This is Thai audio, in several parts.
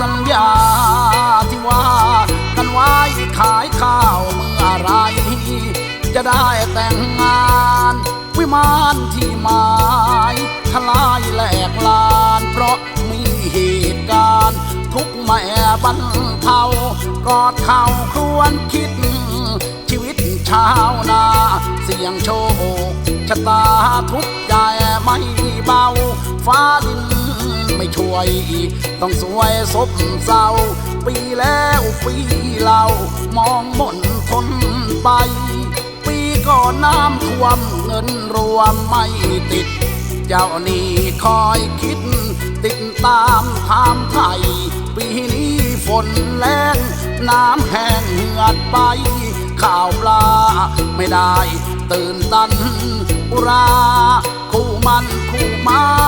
สัญญาที่ว่ากันไว้ขายข้าวเมื่อไร จะได้แต่งงาน วิมานที่หมายทลายแหลกลาน เพราะมีเหตุการณ์ ทุกแม่บันเทากอดเข่าครวนคิด ชีวิตชาวนา เสี่ยงโชคชะตาทุกใจไม่เบาฟ้า ดินไม่ช่วยต้องสวยซบเศร้า ปีแล้วปีเล่ามองมนทนไป ปีก่อนน้ำท่วมเงินรวมไม่ติด เจ้านี้คอยคิด ติดตามถามไทย ปีนี้ฝนแรงน้ำแห้งเหือดไปข้าวปลาไม่ได้ ตื่นตันอุรา คู่มันคู่ม้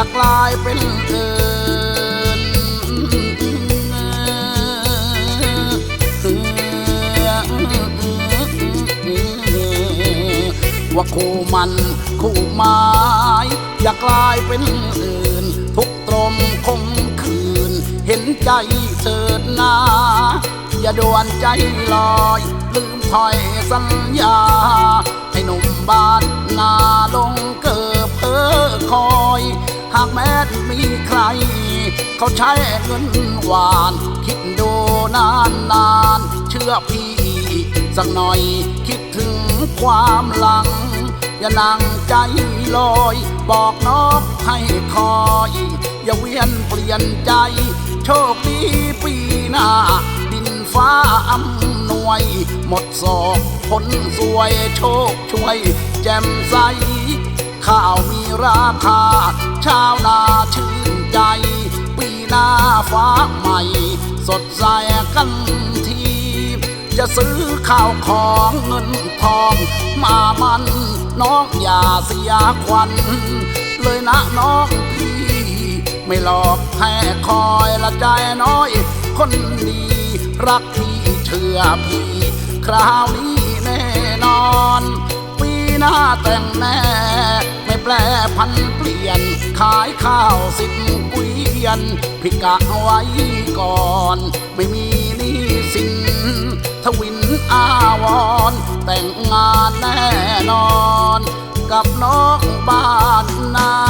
อยากกลายเป็นเอินว่าคู่มันคู่ไม้อยากกลายเป็นอื่น ทุกตรมคงคืน เห็นใจเถิดนาอย่าด่วนใจลอย ลืมถอยสัญญา เขาใช้เงินหวาน คิดดูนานนานเชื่อพี่สักหน่อยคิดถึงความหลัง อย่านั่งใจลอย บอกนกให้คอย อย่าเวียนเปลี่ยนใจ โชคดีปีหน้า ดินฟ้าอำนวย หมดศอกผลสวยโชคช่วย แจ่มใสข้าวมีราคา ชาวนาชื่นใจ หน้าฟ้าใหม่ สดใสกันที จะซื้อข้าวของเงินทอง มามันน้องอย่าเสียควันเลยนะน้องพี่ ไม่หลอกแค่คอยละใจน้อย คนดีรักพี่เชื่อพี่ คราวนี้แน่นอนปีหน้าแต่งแน่ ไม่แปลพันเปลี่ยน ขายข้าวสิบ ยนพิกะไว้ก่อน ไม่มีนี่สินทวินอาวร แต่งงานแน่นอน กับน้องบ้านนา